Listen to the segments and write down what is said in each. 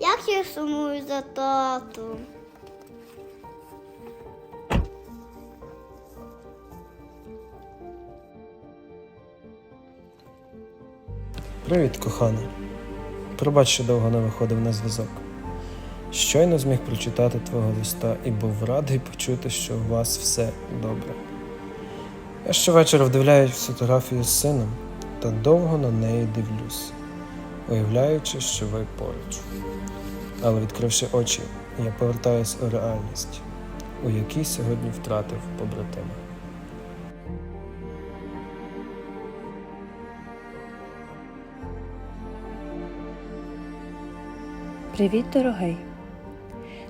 Як я сумую за тату. Привіт, кохана. Пробач, що довго не виходив на зв'язок. Щойно зміг прочитати твого листа і був радий почути, що у вас все добре. Я щовечора вдивляюсь фотографію з сином та довго на неї дивлюсь, уявляючи, що ви поруч. Але відкривши очі, я повертаюсь у реальність, у якій сьогодні втратив побратима. Привіт, дорогий.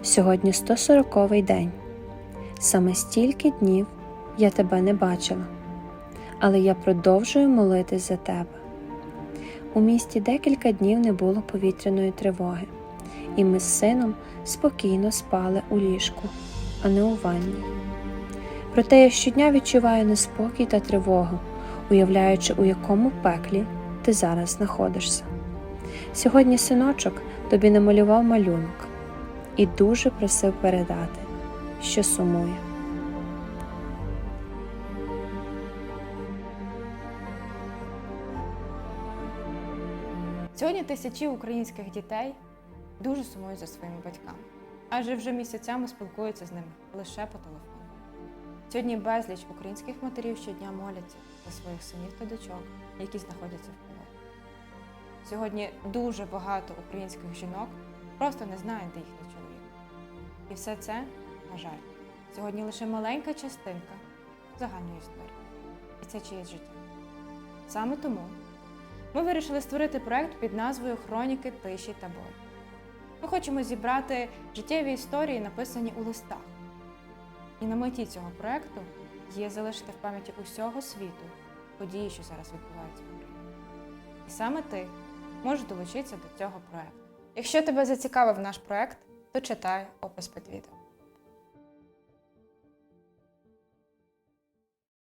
Сьогодні 140-й день. Саме стільки днів я тебе не бачила, але я продовжую молитись за тебе. У місті декілька днів не було повітряної тривоги, і ми з сином спокійно спали у ліжку, а не у ванні. Проте я щодня відчуваю неспокій та тривогу, уявляючи, у якому пеклі ти зараз знаходишся. Сьогодні синочок тобі намалював малюнок і дуже просив передати, що сумує. Сьогодні тисячі українських дітей дуже сумують за своїми батьками, адже вже місяцями спілкуються з ними лише по телефону. Сьогодні безліч українських матерів щодня моляться за своїх синів та дочок, які знаходяться в полоні. Сьогодні дуже багато українських жінок просто не знають, де їхні чоловіки. І все це, на жаль, сьогодні лише маленька частинка загальної історії. І це чиєсь життя. Саме тому ми вирішили створити проект під назвою Хроніки тиші та болю. Ми хочемо зібрати життєві історії, написані у листах. І на меті цього проекту є залишити в пам'яті усього світу події, що зараз відбуваються в Україні. І саме ти можеш долучитися до цього проекту. Якщо тебе зацікавив наш проект, то читай опис під відео.